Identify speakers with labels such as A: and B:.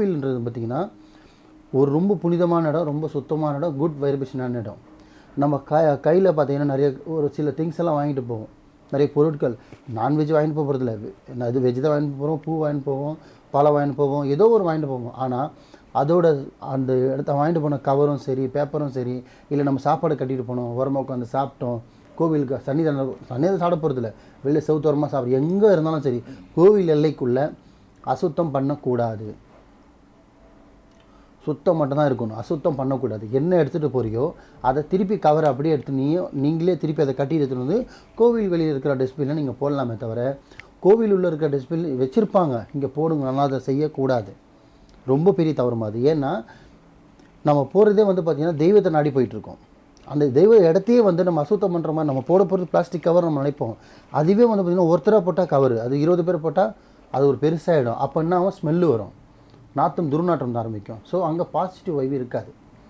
A: கோவில்ன்றது பார்த்திங்கன்னா ஒரு ரொம்ப புனிதமான இடம் ரொம்ப சுத்தமான இடம் குட் வைப்ரேஷனான இடம். நம்ம க கையில் பார்த்தீங்கன்னா நிறைய ஒரு சில திங்ஸ் எல்லாம் வாங்கிட்டு போவோம். நிறைய பொருட்கள். நான்வெஜ் வாங்கிட்டு போக போகிறதில்ல அது வெஜ் தான் வாங்கிட்டு போகிறோம் பூ வாங்கிட்டு போவோம் பழம் வாங்கிட்டு போவோம் ஏதோ ஒரு வாங்கிட்டு போவோம். ஆனால் அதோட அந்த இடத்த வாங்கிட்டு போன கவரும் சரி பேப்பரும் சரி இல்லை நம்ம சாப்பாடு கட்டிட்டு போனோம் உரமாக உட்காந்து சாப்பிட்டோம் கோவிலுக்கு சன்னிதானம் சன்னிதானம் சாப்பிட போகிறதில்ல வெளியில் செவுத்தோரமாக சாப்பிட எங்கே இருந்தாலும் சரி கோவில் எல்லைக்குள்ளே அசுத்தம் பண்ணக்கூடாது. சுத்தம் மட்டும்தான் இருக்கணும். அசுத்தம் பண்ணக்கூடாது. என்ன எடுத்துகிட்டு போறியோ அதை திருப்பி கவர் அப்படியே எடுத்து நீயும் நீங்களே திருப்பி அதை கட்டி எடுத்துகிட்டு வந்து கோவில் வெளியில் இருக்கிற டஸ்ட்பினில் நீங்கள் போடலாமே தவிர கோவில் உள்ளே இருக்கிற டஸ்ட்பின் வச்சுருப்பாங்க. இங்கே போடுங்க ஆனால் அதை செய்யக்கூடாது. ரொம்ப பெரிய தவறுமா அது. ஏன்னா நம்ம போகிறதே வந்து பார்த்திங்கன்னா தெய்வத்தை நாடி போயிட்டுருக்கோம். அந்த தெய்வ இடத்தையே வந்து நம்ம அசுத்தம் பண்ணுற மாதிரி நம்ம போட போகிறது பிளாஸ்டிக் கவர் நம்ம நினைப்போம். அதுவே வந்து பார்த்திங்கன்னா ஒருத்தராக போட்டால் கவர் அது இருபது பேர் போட்டால் அது ஒரு பெருசாகிடும் அப்போ என்ன ஆகும்? ஸ்மெல்லு வரும். நாத்தம் துர்நாற்றம் தான் ஆரம்பிக்கும். ஸோ அங்கே பாசிட்டிவ் வைவு இருக்காது.